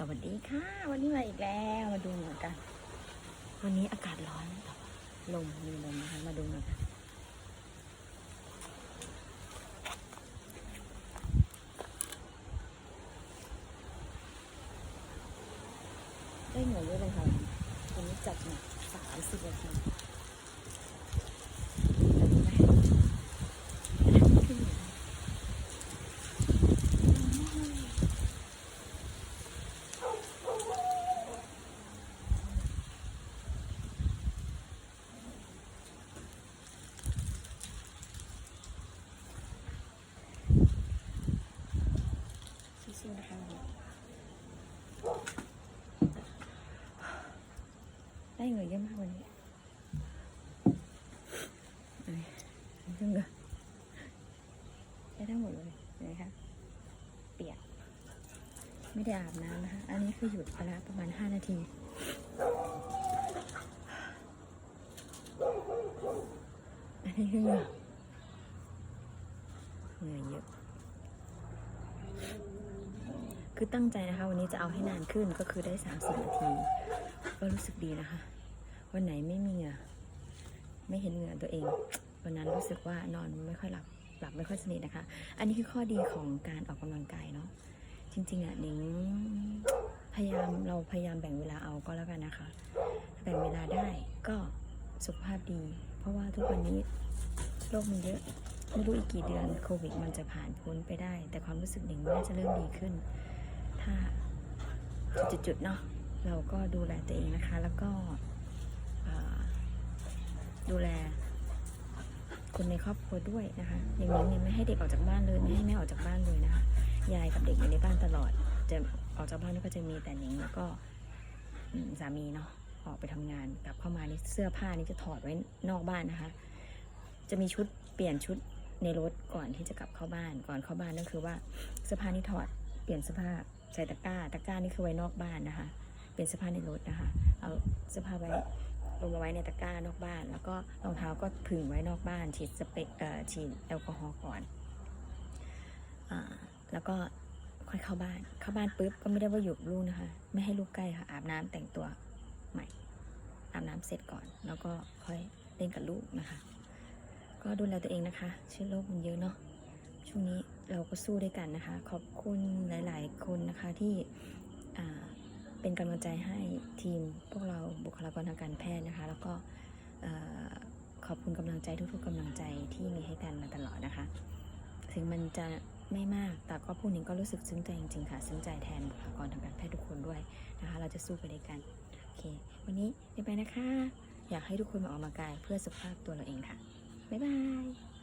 สวัสดีค่ะ วันนี้มาอีกแล้วมาดูเหมือนกัน วันนี้อากาศร้อนลมมีลมนะคะมาดูหน่อยได้เหงื่อเยอะเลยค่ะวันนี้จัดหนักสามสิบนาทีแต่ดูไหมขึ้นอยู่นะ สู้ๆนะคะ ได้เงินเยอะมากวันนี้เอ้ยเงินได้ทั้งหมดเลยเห็นไหมคะเปียก ไม่ได้อาบน้ำนะคะ อันนี้คือหยุดไปแล้วประมาณ 5 นาที อันนี้คือเหงื่อเหงื่อเยอะคือตั้งใจนะคะ วันนี้จะเอาให้นานขึ้นก็คือได้สามสิบนาที ก็รู้สึกดีนะคะ วันไหนไม่มีเหงื่อไม่เห็นเหงื่อตัวเอง วันนั้นรู้สึกว่านอนไม่ค่อยหลับหลับไม่ค่อยสนิทนะคะ อันนี้คือข้อดีของการออกกำลังกายเนาะจริง ๆอะหนิงพยายามเราพยายามแบ่งเวลาเอาก็แล้วกันนะคะ แบ่งเวลาได้ก็สุขภาพดี เพราะว่าทุกวันนี้โรคมันเยอะไม่รู้อีกกี่เดือนโควิดมันจะผ่านพ้นไปได้ แต่ความรู้สึกหนิงน่าจะเริ่มดีขึ้น ถ้าจุดๆเนาะเราก็ดูแลตัวเองนะคะ แล้วก็ ดูแล คนในครอบครัวด้วยนะคะ อย่างนี้เนี่ยไม่ให้เด็กออกจากบ้านเลยไม่ให้แม่ออกจากบ้านเลยนะคะ ยายกับเด็กอยู่ในบ้านตลอด จะออกจากบ้านก็จะมีแต่หนิงแล้วก็สามีเนาะออกไปทำงานกลับเข้ามานี่เสื้อผ้านี่จะถอดไว้นอกบ้านนะคะ จะมีชุดเปลี่ยนชุดในรถก่อนที่จะกลับเข้าบ้าน ก่อนเข้าบ้านก็คือว่าเสื้อผ้านี่ถอดเปลี่ยนเสื้อผ้าใส่ตะกร้า ตะกร้านี่คือไว้นอกบ้านนะคะ เปลี่ยนเสื้อผ้าในรถนะคะ เอาเสื้อผ้าไว้ ลงมาไว้ในตะกร้านอกบ้าน แล้วก็รองเท้าก็ผึ่งไว้นอกบ้าน ฉีดสเปรย์เอ่อฉีดแอลกอฮอล์ก่อนอ่าแล้วก็ค่อยเข้าบ้าน เข้าบ้านปุ๊บก็ไม่ได้ว่าอยู่กับลูกนะคะ ไม่ให้ลูกใกล้ค่ะ อาบน้ำแต่งตัวใหม่ อาบน้ำเสร็จก่อน แล้วก็ค่อยเล่นกับลูกนะคะ ก็ดูแลตัวเองนะคะเชื้อโรคมันเยอะเนาะ ช่วงนี้เราก็สู้ด้วยกันนะคะ ขอบคุณหลาย ๆ คนนะคะที่อ่า เป็นกำลังใจให้ทีมพวกเราบุคลากรทางการแพทย์นะคะ แล้วก็ขอบคุณกำลังใจทุกๆกำลังใจที่มีให้กันมาตลอดนะคะ ถึงมันจะไม่มาก แต่ก็พวกนี้ก็รู้สึกซึ้งใจจริงๆค่ะ ซึ้งใจแทนบุคลากรทางการแพทย์ทุกคนด้วยนะคะ เราจะสู้ไปด้วยกันโอเค วันนี้ไปไปนะคะ อยากให้ทุกคนมาออกกำลังกายเพื่อสุขภาพตัวเราเองค่ะบ๊ายบาย